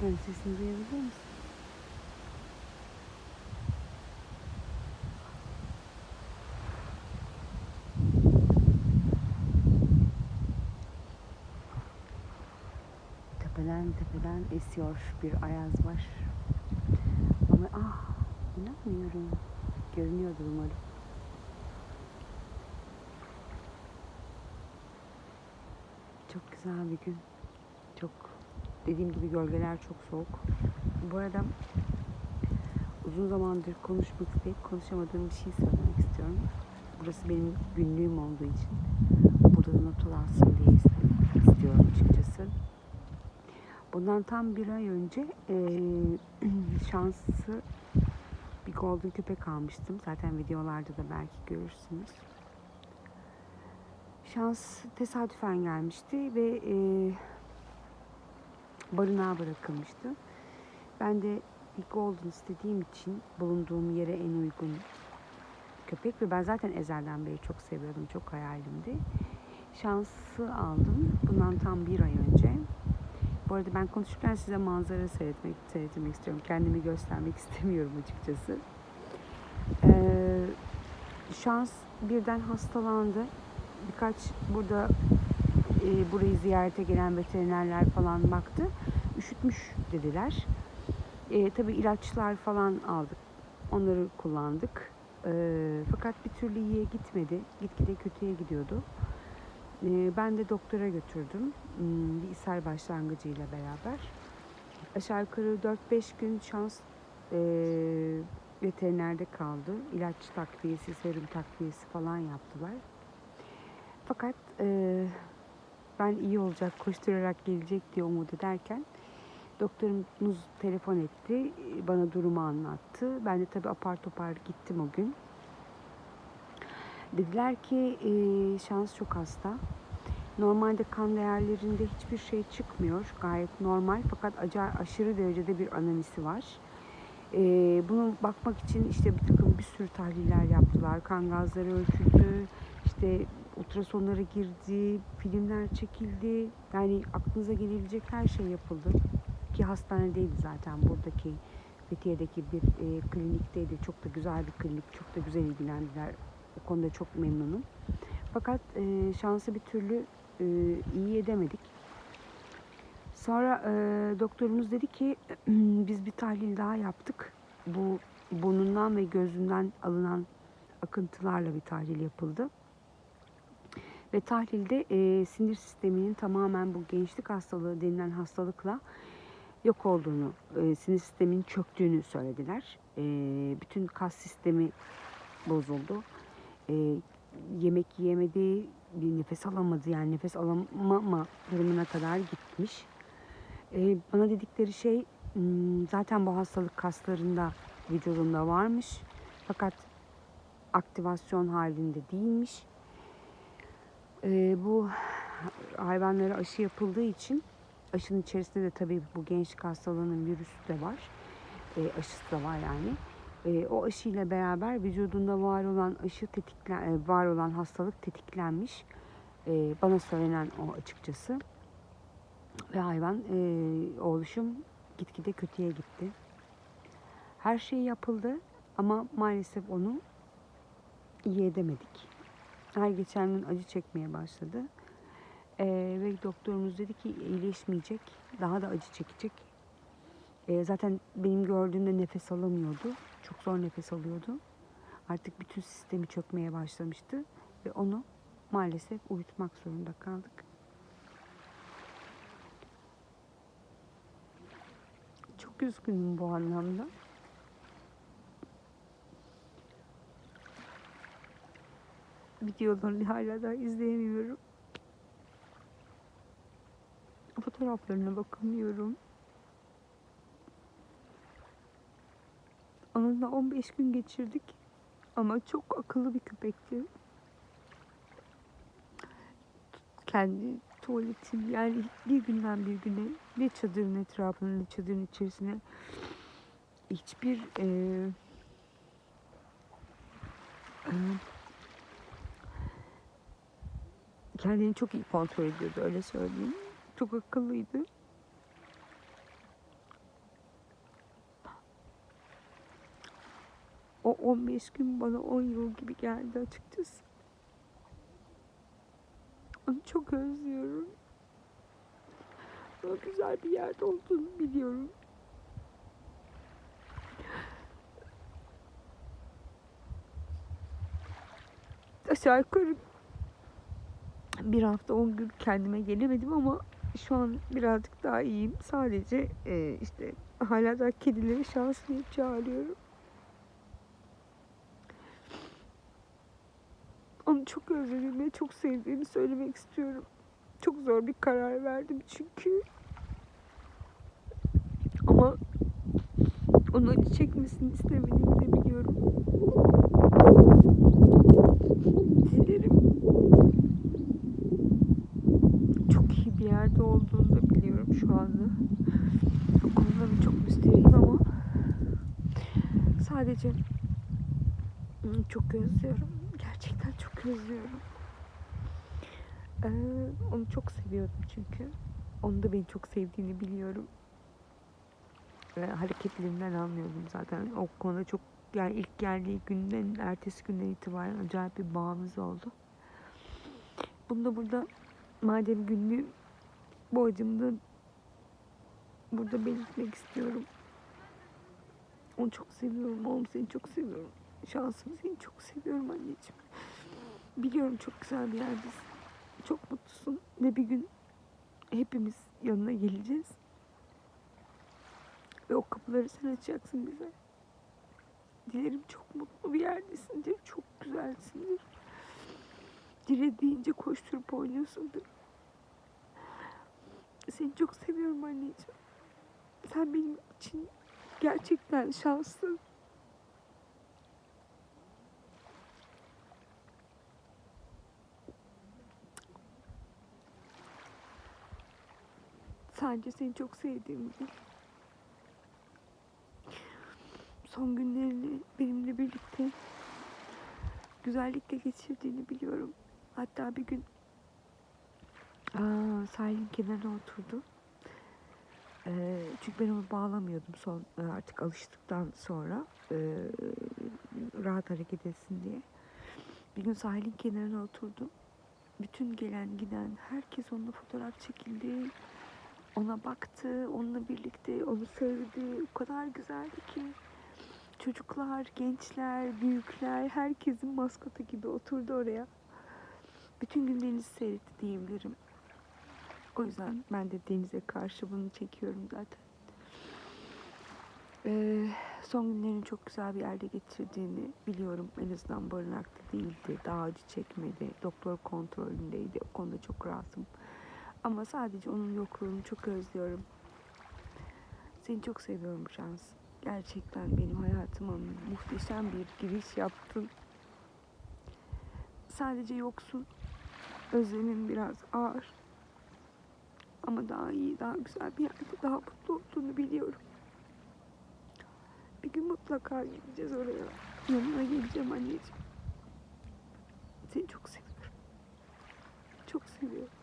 köpeklerin sesini duyabiliyor musun? Tepeden tepeden esiyor bir ayaz var. Ama ah inanmıyorum. Görünüyordur umarım. Çok güzel bir gün. Dediğim gibi gölgeler çok soğuk. Bu arada uzun zamandır konuşmak isteyip konuşamadığım bir şey söylemek istiyorum. Burası benim günlüğüm olduğu için burada da not alsın diye istiyorum açıkçası. Bundan tam bir ay önce eee şanslı bir golden köpek almıştım. Zaten videolarda da belki görürsünüz. Şans tesadüfen gelmişti ve eee barınağa bırakılmıştı. Ben de bir golden istediğim için bulunduğum yere en uygun köpek ve ben zaten ezelden beri çok seviyordum, çok hayalimdi. Şansı aldım bundan tam bir ay önce. Bu arada ben konuşurken size manzara seyretmek, seyretmek istiyorum. Kendimi göstermek istemiyorum açıkçası. Ee, şans birden hastalandı. Birkaç burada e, burayı ziyarete gelen veterinerler falan baktı. Üşütmüş dediler. E, tabii ilaçlar falan aldık. Onları kullandık. E, fakat bir türlü iyiye gitmedi. Gitgide kötüye gidiyordu. E, ben de doktora götürdüm. Hmm, Bir ishal başlangıcıyla beraber. Aşağı yukarı 4-5 gün şans e, veterinerde kaldı. İlaç takviyesi, serum takviyesi falan yaptılar. Fakat e, ben iyi olacak, koşturarak gelecek diye umut ederken doktorumuz telefon etti, bana durumu anlattı. Ben de tabii apar topar gittim o gün. Dediler ki e, şans çok hasta. Normalde kan değerlerinde hiçbir şey çıkmıyor. Gayet normal fakat acayip aşırı derecede bir anemisi var. E, bunu bakmak için işte bir takım bir sürü tahliller yaptılar. Kan gazları ölçüldü. İşte ultrasonlara girdi, filmler çekildi. Yani aklınıza gelebilecek her şey yapıldı. Ki hastanedeydi zaten buradaki Fethiye'deki bir e, klinikteydi. Çok da güzel bir klinik, çok da güzel ilgilendiler. O konuda çok memnunum. Fakat e, şansı bir türlü e, iyi edemedik. Sonra e, doktorumuz dedi ki biz bir tahlil daha yaptık. Bu burnundan ve gözünden alınan akıntılarla bir tahlil yapıldı. Ve tahlilde e, sinir sisteminin tamamen bu gençlik hastalığı denilen hastalıkla yok olduğunu, e, sinir sisteminin çöktüğünü söylediler. E, bütün kas sistemi bozuldu. E, yemek yiyemedi, bir nefes alamadı yani nefes alamama durumuna kadar gitmiş. E, bana dedikleri şey hmm, zaten bu hastalık kaslarında vücudunda varmış. Fakat aktivasyon halinde değilmiş. E, bu hayvanlara aşı yapıldığı için aşının içerisinde de tabii bu gençlik hastalığının virüsü de var. E, aşısı da var yani. E, o aşıyla beraber vücudunda var olan aşı tetiklen, e, var olan hastalık tetiklenmiş. E, bana söylenen o açıkçası. Ve hayvan e, oluşum gitgide kötüye gitti. Her şey yapıldı ama maalesef onu iyi edemedik. Her geçen gün acı çekmeye başladı. Ee, ve doktorumuz dedi ki iyileşmeyecek, daha da acı çekecek. Ee, zaten benim gördüğümde nefes alamıyordu. Çok zor nefes alıyordu. Artık bütün sistemi çökmeye başlamıştı. Ve onu maalesef uyutmak zorunda kaldık. Çok üzgünüm bu anlamda. Videolarını hala da izleyemiyorum. Fotoğraflarına bakamıyorum. Onunla 15 gün geçirdik. Ama çok akıllı bir köpekti. Kendi tuvaletin yani bir günden bir güne ne çadırın etrafına ne çadırın içerisine hiçbir e, e, kendini çok iyi kontrol ediyordu öyle söyleyeyim. Çok akıllıydı. O 15 gün bana 10 yıl gibi geldi açıkçası. Onu çok özlüyorum. Ama güzel bir yerde olduğunu biliyorum. Aşağı yukarı bir hafta 10 gün kendime gelemedim ama şu an birazcık daha iyiyim. Sadece e, işte hala da kedileri şanslıyım çağırıyorum. Onu çok özledim ve çok sevdiğimi söylemek istiyorum. Çok zor bir karar verdim çünkü. Ama onun acı çekmesini istemediğimi de biliyorum. Dilerim çok iyi bir yerde olduğunu da biliyorum şu anda. O konuda da çok müsterihim ama sadece onu çok özlüyorum. Gerçekten çok özlüyorum. Ee, onu çok seviyordum çünkü. Onu da beni çok sevdiğini biliyorum. Ee, hareketlerinden anlıyordum zaten. O konuda çok yani ilk geldiği günden ertesi günden itibaren acayip bir bağımız oldu. Bunu da burada madem günlüğü bu acımda burada belirtmek istiyorum. Onu çok seviyorum. Oğlum seni çok seviyorum. Şansım seni çok seviyorum anneciğim. Biliyorum çok güzel bir yerdesin. Çok mutlusun ve bir gün hepimiz yanına geleceğiz. Ve o kapıları sen açacaksın bize. Dilerim çok mutlu bir yerdesindir. Çok güzelsindir. Dilediğince koşturup oynuyorsundur. Seni çok seviyorum anneciğim. Sen benim için gerçekten şanslı. Sadece seni çok sevdiğimi bil. Son günlerini benimle birlikte güzellikle geçirdiğini biliyorum. Hatta bir gün aa, sahilin kenarına oturdu. Ee, çünkü ben onu bağlamıyordum son e, artık alıştıktan sonra e, rahat hareket etsin diye. Bir gün sahilin kenarına oturdum. Bütün gelen giden herkes onunla fotoğraf çekildi. Ona baktı, onunla birlikte onu sevdi. O kadar güzeldi ki. Çocuklar, gençler, büyükler, herkesin maskotu gibi oturdu oraya. Bütün gün denizi seyretti diyebilirim. O yüzden ben de denize karşı bunu çekiyorum zaten. Ee, son günlerini çok güzel bir yerde geçirdiğini biliyorum. En azından barınakta değildi. Daha acı çekmedi. Doktor kontrolündeydi. O konuda çok rahatım. Ama sadece onun yokluğunu çok özlüyorum. Seni çok seviyorum Şans. Gerçekten benim hayatıma muhteşem bir giriş yaptın. Sadece yoksun. Özlemin biraz ağır. Ama daha iyi, daha güzel bir yerde daha mutlu olduğunu biliyorum. Bir gün mutlaka gideceğiz oraya. Yanına geleceğim anneciğim. Seni çok seviyorum. Çok seviyorum.